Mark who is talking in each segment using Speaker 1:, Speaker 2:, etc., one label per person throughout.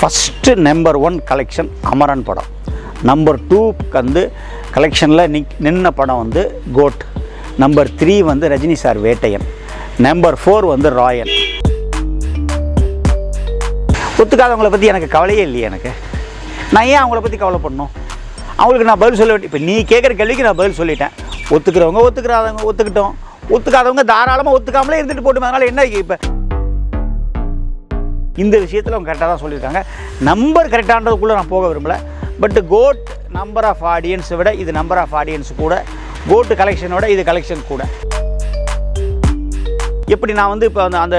Speaker 1: First number one collection Amaran படம். Number டூக்கு வந்து கலெக்ஷனில் நிக் நின்ன படம் வந்து கோட் நம்பர் த்ரீ வந்து Rajini sir Vettaiyan. Number four வந்து ராயன் ஒத்துக்காதவங்கள பற்றி எனக்கு கவலையே இல்லையே எனக்கு. நான் ஏன் அவங்கள பற்றி கவலைப்படணும்? அவங்களுக்கு நான் பதில் சொல்ல வேண்டிய இப்போ நீ கேட்குற கேள்விக்கு நான் பதில் சொல்லிட்டேன். ஒத்துக்கிறவங்க ஒத்துக்கிறாதவங்க ஒத்துக்கிட்டோம். ஒத்துக்காதவங்க தாராளமாக ஒத்துக்காமலே இருந்துட்டு போட்டு அதனால் என்ன இப்போ? இந்த விஷயத்தில் அவங்க கரெக்டாக தான் சொல்லியிருக்காங்க. நம்பர் கரெக்டானதுக்குள்ளே நான் போக விரும்பலை. பட் கோட் நம்பர் ஆஃப் ஆடியன்ஸை விட இது நம்பர் ஆஃப் ஆடியன்ஸ் கூட கோட்டு கலெக்ஷனோட இது கலெக்ஷன் கூட. எப்படி நான் வந்து இப்போ அந்த அந்த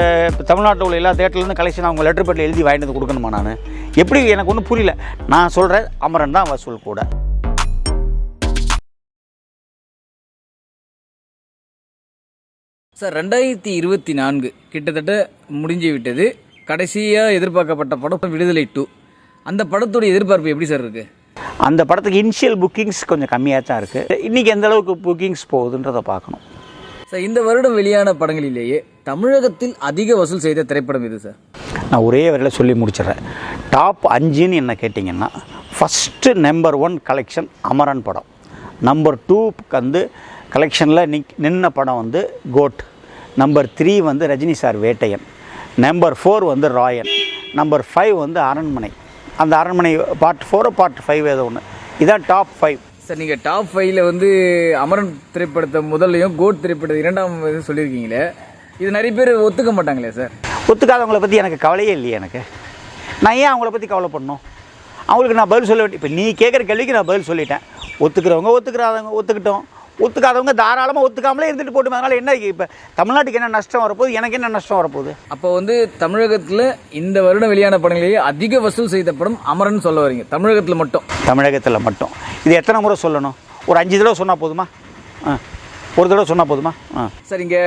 Speaker 1: தமிழ்நாட்டில் உள்ள எல்லா தேட்டர்லேருந்து கலெக்ஷன் அவங்க லெட்டர் பேட்டில் எழுதி வாங்கிட்டு வந்து கொடுக்கணுமா நான்? எப்படி எனக்கு ஒன்றும் புரியல. நான் சொல்கிறேன் அமரன் தான் வசூல் கூட.
Speaker 2: சார் ரெண்டாயிரத்தி இருபத்தி நான்கு கிட்டத்தட்ட முடிஞ்சு விட்டது. கடைசியாக எதிர்பார்க்கப்பட்ட படம் விடுதலை டூ அந்த படத்துடைய எதிர்பார்ப்பு எப்படி சார் இருக்குது
Speaker 1: அந்த படத்துக்கு இனிஷியல் புக்கிங்ஸ் கொஞ்சம் கம்மியாக தான் இருக்குது இன்றைக்கி எந்த அளவுக்கு புக்கிங்ஸ் போகுதுன்றதை பார்க்கணும்.
Speaker 2: சார் இந்த வருடம் வெளியான படங்களிலேயே தமிழகத்தில் அதிக வசூல் செய்த திரைப்படம் இது சார்
Speaker 1: நான் ஒரே வரையில் சொல்லி முடிச்சிடுறேன். டாப் அஞ்சுன்னு என்ன கேட்டிங்கன்னா first number one collection Amaran படம். நம்பர் டூக்கு வந்து கலெக்ஷனில் நிக் நின்ன படம் வந்து கோட் நம்பர் த்ரீ வந்து Rajini sir Vettaiyan. Number four வந்து ராயன் நம்பர் ஃபைவ் வந்து அரண்மனை. அந்த அரண்மனை பார்ட் ஃபோரோ பார்ட் ஃபைவ் ஏதோ ஒன்று இதான் டாப் ஃபைவ்
Speaker 2: சார் நீங்கள் டாப் ஃபைவ்ல வந்து அமரன் திரைப்படத்தை முதல்லையும் கோட் திரைப்படத்தை இரண்டாம் இது சொல்லியிருக்கீங்களே. இது நிறைய பேர் ஒத்துக்க மாட்டாங்களே சார்
Speaker 1: ஒத்துக்காதவங்கள பற்றி எனக்கு கவலையே இல்லையே எனக்கு. நான் ஏன் அவங்கள பற்றி கவலைப்படணும் அவங்களுக்கு நான் பதில் சொல்ல வேண்டிய இப்போ நீ கேட்குற கேள்விக்கு நான் பதில் சொல்லிட்டேன். ஒத்துக்கிறவங்க ஒத்துக்கிறாதவங்க ஒத்துக்கிட்டோம். ஒத்துக்காதவங்க தாராளமாக ஒத்துக்காமலே இருந்துட்டு போட்டு அதனால் என்ன இப்போ? தமிழ்நாட்டுக்கு என்ன நஷ்டம் வரப்போகுது? எனக்கு என்ன நஷ்டம் வரப்போகுது?
Speaker 2: அப்போ வந்து தமிழகத்தில் இந்த வருடம் வெளியான படங்களிலேயே அதிக வசூல் செய்த படம் அமரன் சொல்ல வரீங்க. தமிழகத்தில் மட்டும்.
Speaker 1: தமிழகத்தில் மட்டும். இது எத்தனை முறை சொல்லணும்? ஒரு அஞ்சு தடவை சொன்னால் போதுமா? ஆ. ஒரு தடவை சொன்னால் போதுமா? ஆ.
Speaker 2: சார் இங்கே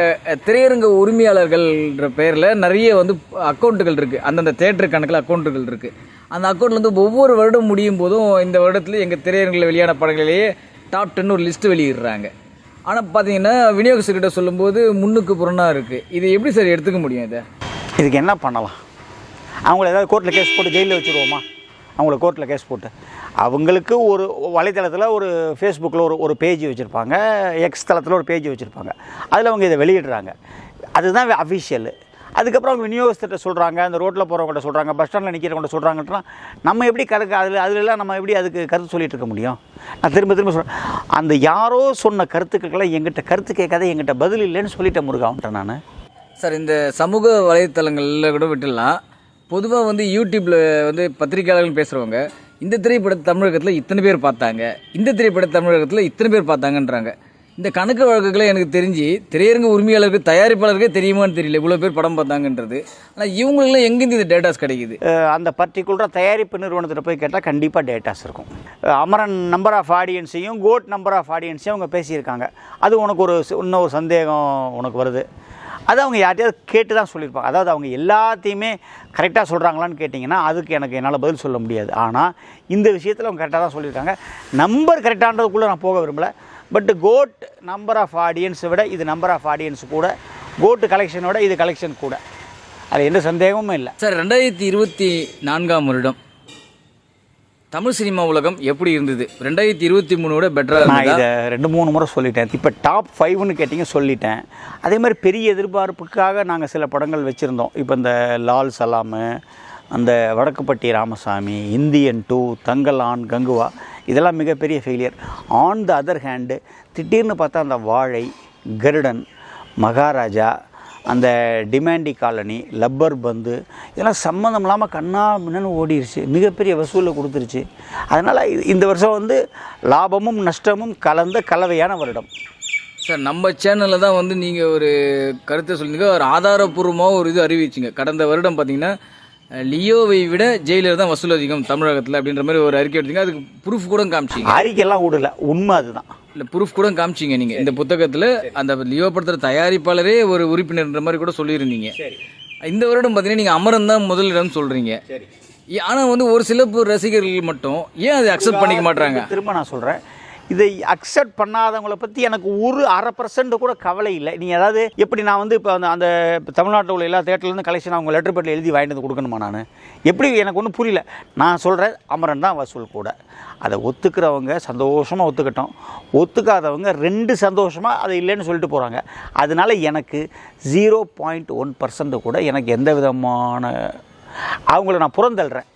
Speaker 2: திரையரங்க உரிமையாளர்கள்ன்ற பெயரில் நிறைய வந்து அக்கௌண்ட்டுகள் இருக்குது அந்தந்த தேட்டர் கணக்கில் அக்கௌண்ட்டுகள் இருக்குது அந்த அக்கௌண்ட்டில் வந்து ஒவ்வொரு வருடம் முடியும் போதும் இந்த வருடத்தில் எங்கள் திரையரங்கில் வெளியான படங்களிலேயே டாப் டென் ஒரு லிஸ்ட்டு வெளியிடுறாங்க. ஆனால் பார்த்தீங்கன்னா விநியோகஸ்தர்கிட்ட சொல்லும்போது முன்னுக்கு புறனாக இருக்குது இதை எப்படி சார் எடுத்துக்க முடியும் இதை?
Speaker 1: இதுக்கு என்ன பண்ணலாம்? அவங்கள ஏதாவது கோர்ட்டில் கேஸ் போட்டு ஜெயிலில் வச்சுருவோமா? அவங்கள கோர்ட்டில் கேஸ் போட்டு. அவங்களுக்கு ஒரு வலைத்தளத்தில் ஒரு ஃபேஸ்புக்கில் ஒரு ஒரு பேஜ் வச்சுருப்பாங்க. எக்ஸ் தளத்தில் ஒரு பேஜ் வச்சுருப்பாங்க. அதில் அவங்க இதை வெளியிடுறாங்க. அதுதான் அஃபிஷியல் அதுக்கப்புறம் அவங்க விநியோகஸ்தர்கிட்ட சொல்கிறாங்க அந்த ரோட்டில் போகிறவங்கள்ட்ட சொல்கிறாங்க பஸ் ஸ்டாண்டில் நிற்கிறவங்க சொல்கிறாங்கன்னா நம்ம எப்படி கருக்கு அதில் அதுலலாம் நம்ம எப்படி அதுக்கு கருத்து சொல்லிட்டு இருக்க முடியும்? நான் திரும்ப திரும்ப சொல்கிறேன் அந்த யாரோ சொன்ன கருத்துக்கெல்லாம் எங்கிட்ட கருத்து கேட்காத எங்கிட்ட பதில் இல்லைன்னு சொல்லிட்டேன் முருகா நான்.
Speaker 2: சார் இந்த சமூக வலைத்தளங்களில் கூட விட்டுடலாம். பொதுவாக வந்து யூடியூப்பில் வந்து பத்திரிகையாளர்கள் பேசுகிறவங்க இந்த திரைப்படத்தை தமிழகத்தில் இத்தனை பேர் பார்த்தாங்க இந்த திரைப்படத்தை தமிழகத்தில் இத்தனை பேர் பார்த்தாங்கன்றாங்க. இந்த கணக்கு வழக்குகளை எனக்கு தெரிஞ்சு திரையரங்க உரிமையாளருக்கு தயாரிப்பாளருக்கே தெரியுமான்னு தெரியல. இவ்வளோ பேர் படம் பார்த்தாங்கன்றது. ஆனால் இவங்களுக்குலாம் எங்கேருந்து இந்த டேட்டாஸ் கிடைக்குது?
Speaker 1: அந்த பர்டிகுலராக தயாரிப்பு நிறுவனத்தில் போய் கேட்டால் கண்டிப்பாக டேட்டாஸ் இருக்கும். அமரன் நம்பர் ஆஃப் ஆடியன்ஸையும் கோட் நம்பர் ஆஃப் ஆடியன்ஸையும் அவங்க பேசியிருக்காங்க. அது உனக்கு ஒரு சி- இன்னும் ஒரு சந்தேகம் உனக்கு வருது. அது அவங்க யார்ட்டையாவது கேட்டு தான் சொல்லியிருப்பாங்க. அதாவது அவங்க எல்லாத்தையுமே கரெக்டாக சொல்கிறாங்களான்னு கேட்டிங்கன்னா அதுக்கு எனக்கு என்னால் பதில் சொல்ல முடியாது. ஆனால் இந்த விஷயத்தில் அவங்க கரெக்டாக தான் சொல்லியிருக்காங்க. நம்பர் கரெக்டானதுக்குள்ளே நான் போக விரும்பலை. பட் கோட் நம்பர் ஆஃப் ஆடியன்ஸை விட இது நம்பர் ஆஃப் ஆடியன்ஸ் கூட கோட்டு கலெக்ஷனோட இது கலெக்ஷன் கூட. அது எந்த சந்தேகமும் இல்லை.
Speaker 2: சார் ரெண்டாயிரத்தி இருபத்தி நான்காம் வருடம். தமிழ் சினிமா உலகம் எப்படி இருந்தது? ரெண்டாயிரத்தி இருபத்தி மூணோட பெட்டராக
Speaker 1: நான் இதை ரெண்டு மூணு முறை சொல்லிட்டேன். இப்போ டாப் ஃபைவ்னு கேட்டிங்க சொல்லிட்டேன். அதே மாதிரி பெரிய எதிர்பார்ப்புக்காக நாங்கள் சில படங்கள் வச்சுருந்தோம். இப்போ இந்த லால் சலாமு அந்த வடக்குப்பட்டி ராமசாமி இந்தியன் டூ தங்கலான் கங்குவா இதெல்லாம் மிகப்பெரிய failure on the other hand திடீர்னு பார்த்தா அந்த வாழை கருடன் மகாராஜா அந்த டிமாண்டி காலனி லப்பர் பந்து இதெல்லாம் சம்மந்தம் இல்லாமல் கண்ணா முன்னு ஓடிடுச்சு மிகப்பெரிய வசூலை கொடுத்துருச்சு. அதனால் இந்த வருஷம் வந்து லாபமும் நஷ்டமும் கலந்த கலவையான வருடம்.
Speaker 2: சார் நம்ம சேனலில் தான் வந்து நீங்கள் ஒரு கருத்தை சொல்லிங்க ஒரு ஆதாரப்பூர்வமாக ஒரு இது அறிவிச்சிங்க. கடந்த வருடம் பார்த்திங்கன்னா லியோவை விட ஜெயிலர் தான் வசூல் அதிகம் தமிழகத்தில் அப்படின்ற மாதிரி ஒரு அறிக்கை எடுத்தீங்க. அதுக்கு ப்ரூஃப் கூட காமிச்சிங்க.
Speaker 1: அறிக்கையெல்லாம் விடல உண்மை அதுதான்.
Speaker 2: இல்லை ப்ரூஃப் கூட காமிச்சிங்க நீங்கள் இந்த புத்தகத்தில் அந்த லியோ படத்தில் தயாரிப்பாளரே ஒரு உறுப்பினர்ன்ற மாதிரி கூட சொல்லியிருந்தீங்க. இந்த வருடம் பார்த்தீங்கன்னா நீங்கள் அமரன் தான் முதலிடம் சொல்கிறீங்க ஆனால் வந்து ஒரு சில ரசிகர்கள் மட்டும் ஏன் அதை அக்செப்ட் பண்ணிக்க மாட்றாங்க?
Speaker 1: திரும்ப நான் சொல்கிறேன் இதை அக்செப்ட் பண்ணாதவங்கள பற்றி எனக்கு ஒரு அரை பர்சன்ட் கூட கவலை இல்லை. நீங்கள் அதாவது எப்படி நான் வந்து இப்போ அந்த அந்த தமிழ்நாட்டில் உள்ள எல்லா தேட்டர்லேருந்து கலெக்ஷன் அவங்க லெட்டர் பேட்டில் எழுதி வாங்கிட்டு வந்து கொடுக்கணுமா நான்? எப்படி எனக்கு ஒன்றும் புரியல. நான் சொல்கிறேன் அமரன் தான் வசூல் கூட. அதை ஒத்துக்கிறவங்க சந்தோஷமாக ஒத்துக்கட்டும். ஒத்துக்காதவங்க ரெண்டு சந்தோஷமாக அதை இல்லைன்னு சொல்லிட்டு போகிறாங்க அதனால எனக்கு ஜீரோ பாயிண்ட் ஒன் பர்சன்ட் கூட எனக்கு எந்த விதமான அவங்கள நான் புறந்தள்ளுறேன்.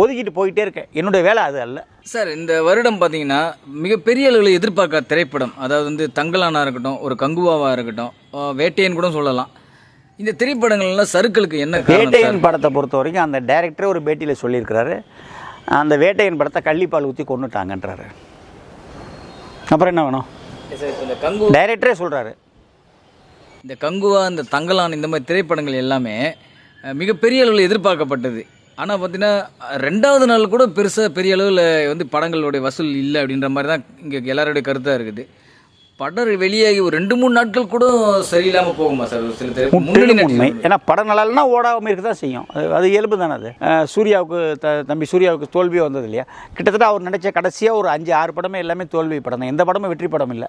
Speaker 1: ஒதுக்கிட்டு போயிட்டே இருக்கேன். என்னுடைய வேலை அது அல்ல.
Speaker 2: சார் இந்த வருடம் பார்த்தீங்கன்னா மிகப்பெரிய அளவில் எதிர்பார்க்காத திரைப்படம் அதாவது வந்து தங்கலானா இருக்கட்டும் ஒரு கங்குவாவாக இருக்கட்டும் வேட்டையன் கூட சொல்லலாம். இந்த திரைப்படங்கள்லாம் சருக்களுக்கு என்ன
Speaker 1: வேட்டையன் படத்தை பொறுத்த வரைக்கும் அந்த டைரக்டரே ஒரு பேட்டியில் சொல்லியிருக்கிறாரு. அந்த வேட்டையன் படத்தை கள்ளிப்பால் ஊற்றி கொண்டுட்டாங்கன்றாரு அப்புறம் என்ன வேணும்?
Speaker 2: கங்கு
Speaker 1: டைரக்டரே சொல்கிறாரு
Speaker 2: இந்த கங்குவா இந்த தங்கலான் இந்த மாதிரி திரைப்படங்கள் எல்லாமே மிகப்பெரிய அளவில் எதிர்பார்க்கப்பட்டது. ஆனால் பார்த்தீங்கன்னா ரெண்டாவது நாள் கூட பெருசாக பெரிய அளவில் வந்து படங்களுடைய வசூல் இல்லை அப்படின்ற மாதிரி தான் இங்கே எல்லாருடைய கருத்தாக இருக்குது. படம் வெளியாகி ஒரு ரெண்டு மூணு நாட்கள் கூட சரியில்லாமல் போகுமா சார்? சில
Speaker 1: உண்மை. ஏன்னா படம் நல்லால்னா ஓடாமல் இருக்க தான் செய்யும். அது இயல்பு தானே அது. சூர்யாவுக்கு த தம்பி சூர்யாவுக்கு தோல்வியே வந்தது இல்லையா? கிட்டத்தட்ட அவர் நினச்ச கடைசியாக ஒரு அஞ்சு ஆறு படமே எல்லாமே தோல்வி படம் தான். எந்த படமும் வெற்றி படம் இல்லை.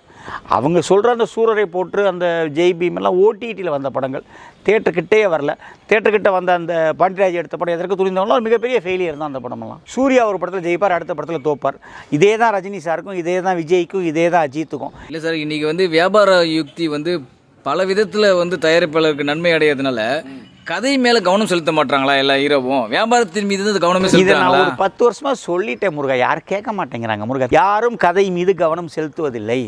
Speaker 1: அவங்க சொல்கிற அந்த சூரரை போட்டு அந்த ஜெய் பீம் எல்லாம் ஓடிடியில் வந்த படங்கள். தேட்டர்கிட்டே வரல. தேட்டர்கிட்ட வந்த அந்த பாண்டியராஜ் எடுத்த படம் எதற்கு துணிந்தவங்களும் ஒரு மிகப்பெரிய ஃபெயிலியர் தான் அந்த படமெல்லாம். சூர்யா ஒரு படத்தில் ஜெயிப்பார் அடுத்த படத்தில் தோப்பார். இதே தான் ரஜினி சாருக்கும் இதே தான் விஜய்க்கும் இதே தான் அஜித்துக்கும்.
Speaker 2: இல்லை சார் இன்னைக்கு வந்து வியாபார யுக்தி வந்து பல விதத்தில் வந்து தயாரிப்பாளருக்கு நன்மை அடையிறதுனால கதை மேலே கவனம் செலுத்த மாட்டாங்களா எல்லா ஹீரோவும்? வியாபாரத்தின் மீது கவனமே செலுத்துறாங்களா?
Speaker 1: ஒரு பத்து வருஷமா சொல்லிட்டேன் முருகா. யாரும் கேட்க மாட்டேங்கிறாங்க முருகா. யாரும் கதை மீது கவனம் செலுத்துவதில்லை.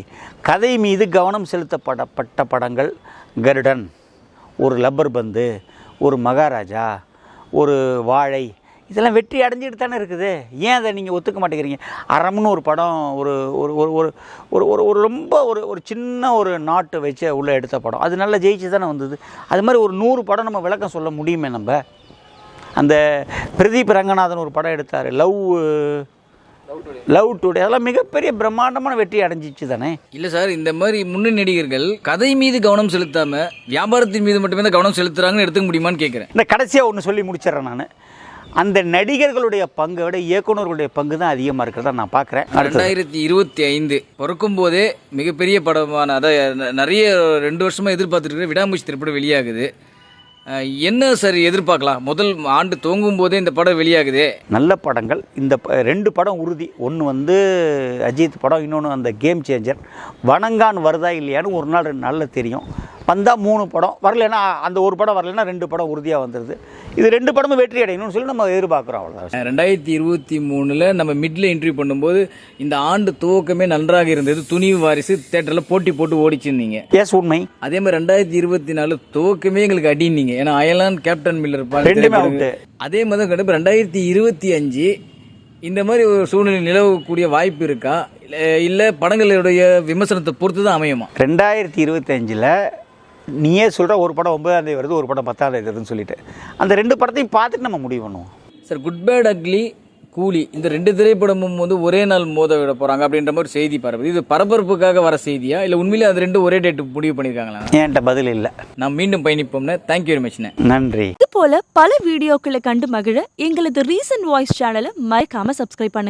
Speaker 1: கதை மீது கவனம் செலுத்தப்படப்பட்ட படங்கள் கருடன் ஒரு லப்பர் பந்து ஒரு மகாராஜா ஒரு வாழை இதெல்லாம் வெற்றி அடைஞ்சிட்டு தானே இருக்குது. ஏன் அதை நீங்கள் ஒத்துக்க மாட்டேங்கிறீங்க? அறம்னு ஒரு படம் ஒரு ஒரு ஒரு ஒரு ஒரு ஒரு ஒரு ரொம்ப ஒரு ஒரு சின்ன ஒரு நாட்டு வச்சு உள்ளே எடுத்த படம். அது நல்லா ஜெயிச்சு தானே வந்தது. அது மாதிரி ஒரு நூறு படம் நம்ம விளக்கம் சொல்ல முடியுமே நம்ம? அந்த பிரதீப் ரங்கநாதன் ஒரு படம் எடுத்தார். லவ் லவ் டுடே அதெல்லாம் மிகப்பெரிய பிரம்மாண்டமான வெற்றி அடைஞ்சிச்சு தானே?
Speaker 2: இல்லை சார் இந்த மாதிரி முன்னணி நடிகர்கள் கதை மீது கவனம் செலுத்தாம வியாபாரத்தின் மீது மட்டுமே கவனம் செலுத்துறாங்கன்னு எடுத்துக்க முடியுமான்னு கேட்குறேன்
Speaker 1: இந்த கடைசியாக ஒன்று சொல்லி முடிச்சிடுறேன் நான். அந்த நடிகர்களுடைய பங்கை விட இயக்குனர்களுடைய பங்கு தான் அதிகமாக இருக்கிறதா நான் பார்க்குறேன்.
Speaker 2: ரெண்டாயிரத்தி இருபத்தி ஐந்து பிறக்கும் போதே மிகப்பெரிய படமான ந- நிறைய ரெண்டு வருஷமா எதிர்பார்த்துட்டு இருக்கிற விடாமுயற்சி திரைப்படம் வெளியாகுது. என்ன சார் எதிர்பார்க்கலாம்? முதல் ஆண்டு துவங்கும் போதே இந்த படம் வெளியாகுதே.
Speaker 1: நல்ல படங்கள். இந்த ரெண்டு படம் உறுதி. ஒன்று வந்து அஜித் படம் இன்னொன்று அந்த கேம் சேஞ்சர் வணங்கான் வருதா இல்லையான்னு ஒரு நாள் ரெண்டு நாளில் தெரியும். வந்தால் மூணு படம் வரலைன்னா அந்த ஒரு படம் வரலைன்னா ரெண்டு படம் உறுதியாக வந்துடுது இது ரெண்டு படமும் வெற்றி அடையணும்னு சொல்லி நம்ம எதிர்பார்க்குறோம் அவ்வளோதான்
Speaker 2: ரெண்டாயிரத்தி இருபத்தி மூணில் நம்ம மிட்ல இன்டர்வியூ பண்ணும்போது இந்த ஆண்டு துவக்கமே நன்றாக இருந்தது. துணிவு வாரிசு தேட்டரில் போட்டி போட்டு ஓடிச்சிருந்தீங்க.
Speaker 1: எஸ் உண்மை.
Speaker 2: அதே மாதிரி ரெண்டாயிரத்தி இருபத்தி நாலு துவக்கமே எங்களுக்கு அடினீங்க. ஏன்னா அயலான் கேப்டன் மில்லர்
Speaker 1: ரெண்டுமே.
Speaker 2: அதே மாதிரி கண்டிப்பாக ரெண்டாயிரத்தி இருபத்தி அஞ்சு இந்த மாதிரி ஒரு சூழ்நிலை நிலவக்கூடிய வாய்ப்பு இருக்கா? இல்ல- இல்ல படங்களுடைய விமர்சனத்தை பொறுத்து தான் அமையுமா?
Speaker 1: ரெண்டாயிரத்தி இருபத்தஞ்சில் நீயே சொல்கிற ஒரு படம் ஒன்பதாம் தேதி வருது ஒரு படம் பத்தாம் தேதி வருதுன்னு சொல்லிட்டு. அந்த ரெண்டு படத்தையும் பார்த்துட்டு நம்ம முடிவு பண்ணுவோம்.
Speaker 2: சார் குட் பேட் அக்லி கூலி இந்த ரெண்டு திரைப்படமும் வந்து ஒரே நாள் மோத விட போறாங்க அப்படின்ற மாதிரி செய்தி பரப்புது இது பரபரப்புக்காக வர செய்தியா? இல்ல உண்மையிலே அது ரெண்டும் ஒரே டேட் முடிவு பண்ணியிருக்காங்களா
Speaker 1: என்கிட்ட பதில் இல்லை.
Speaker 2: நான் மீண்டும் பயணிப்போம்னு தேங்க்யூ வெரி மச்ண்ணே
Speaker 1: நன்றி.
Speaker 3: இது போல பல வீடியோக்களை கண்டு மகிழ எங்களது ரீசன்ட் வாய்ஸ் சேனலை மறக்காம சப்ஸ்கிரைப் பண்ணுங்க.